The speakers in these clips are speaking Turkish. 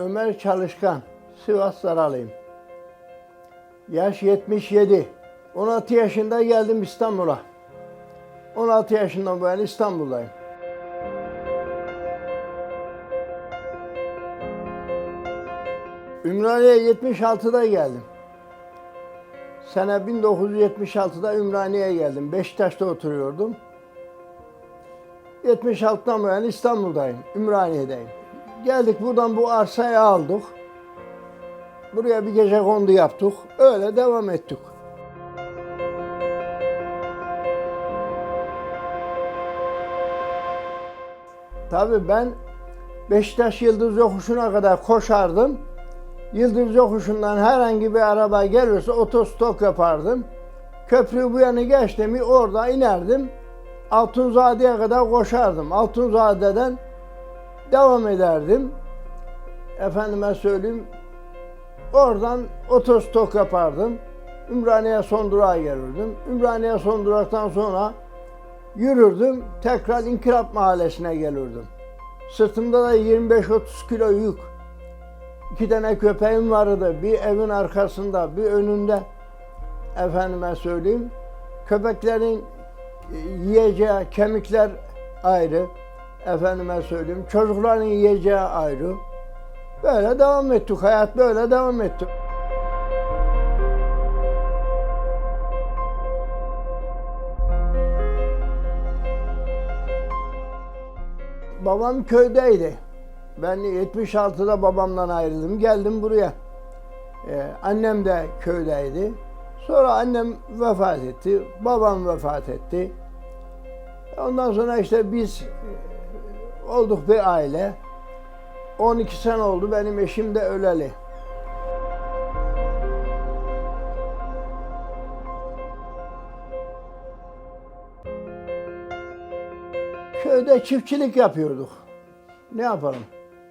Ömer Çalışkan, Sivas Zaralıyım. Yaş 77. 16 yaşında geldim İstanbul'a. 16 yaşından bu yana İstanbul'dayım. Ümraniye'ye 76'da geldim. Sene 1976'da Ümraniye'ye geldim. Beşiktaş'ta oturuyordum. 76'dan bu yana İstanbul'dayım, Ümraniye'deyim. Geldik buradan bu arsayı aldık. Buraya bir gece kondu yaptık. Öyle devam ettik. Tabii ben Beşiktaş Yıldız Yokuşu'na kadar koşardım. Yıldız Yokuşu'ndan herhangi bir araba gelirse otostop yapardım. Köprüyü bu yana geçtim orada inerdim. Altunzade'ye kadar koşardım. Altunzade'den devam ederdim. Efendime söyleyeyim oradan otostop yapardım. Ümraniye son durağa gelirdim. Ümraniye son duraktan sonra yürürdüm. Tekrar İnkılap Mahallesi'ne gelirdim. Sırtımda da 25-30 kilo yük. İki tane köpeğim vardı. Bir evin arkasında, bir önünde. Efendime söyleyeyim. Köpeklerin yiyeceği kemikler ayrı. Efendime söyleyeyim. Çocukların yiyeceği ayrı. Böyle devam ettik. Hayat böyle devam etti. Babam köydeydi. Ben 76'da babamdan ayrıldım. Geldim buraya. Ee, annem de köydeydi. Sonra annem vefat etti. Babam vefat etti. Ondan sonra işte biz olduk bir aile. 12 sene oldu benim eşim de öleli. Köyde çiftçilik yapıyorduk. Ne yapalım?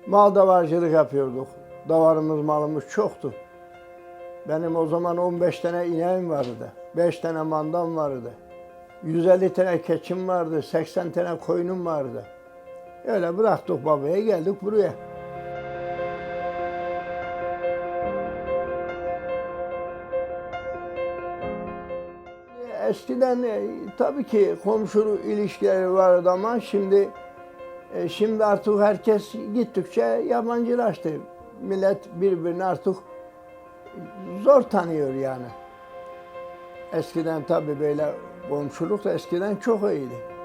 Mal davarcılık yapıyorduk. Davarımız malımız çoktu. Benim o zaman 15 tane ineğim vardı. 5 tane mandam vardı. 150 tane keçim vardı. 80 tane koyunum vardı. Öyle bıraktık babaya geldik buraya. Eskiden e, tabii ki komşu ilişkileri vardı ama şimdi e, şimdi artık herkes gittikçe yabancılaştı. Millet birbirini artık zor tanıyor yani. Eskiden tabii böyle komşuluk da eskiden çok iyiydi.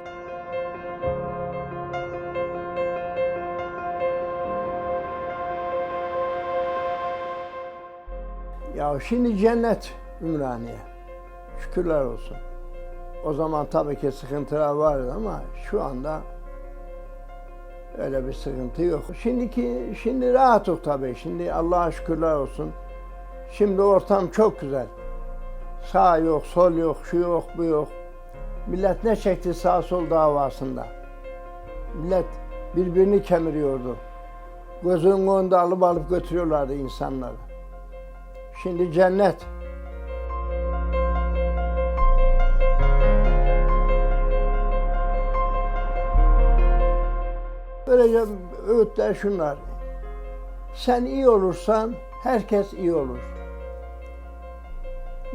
Ya şimdi cennet Ümraniye. Şükürler olsun. O zaman tabii ki sıkıntılar vardı ama şu anda öyle bir sıkıntı yok. Şimdiki şimdi rahatız tabii. Şimdi Allah'a şükürler olsun. Şimdi ortam çok güzel. Sağ yok, sol yok, şu yok, bu yok. Millet ne çekti sağ sol davasında. Millet birbirini kemiriyordu. Gözünün önünde alıp alıp götürüyorlardı insanları. Şimdi cennet. Böylece öğütler şunlar. Sen iyi olursan herkes iyi olur.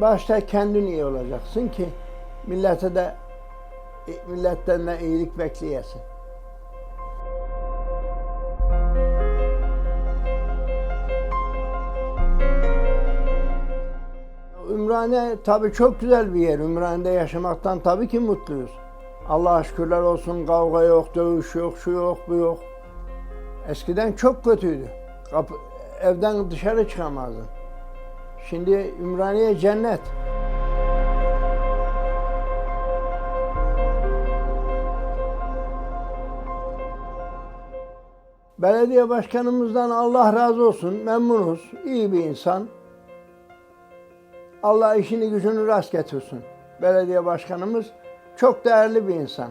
Başta kendin iyi olacaksın ki millete de milletten de iyilik bekleyesin. Ümraniye tabii çok güzel bir yer. Ümraniye'de yaşamaktan tabii ki mutluyuz. Allah'a şükürler olsun kavga yok, dövüş yok, şu yok, bu yok. Eskiden çok kötüydü. Kapı, evden dışarı çıkamazdın. Şimdi Ümraniye cennet. Belediye başkanımızdan Allah razı olsun. Memnunuz. İyi bir insan. Allah işini gücünü rast getirsin. Belediye başkanımız çok değerli bir insan.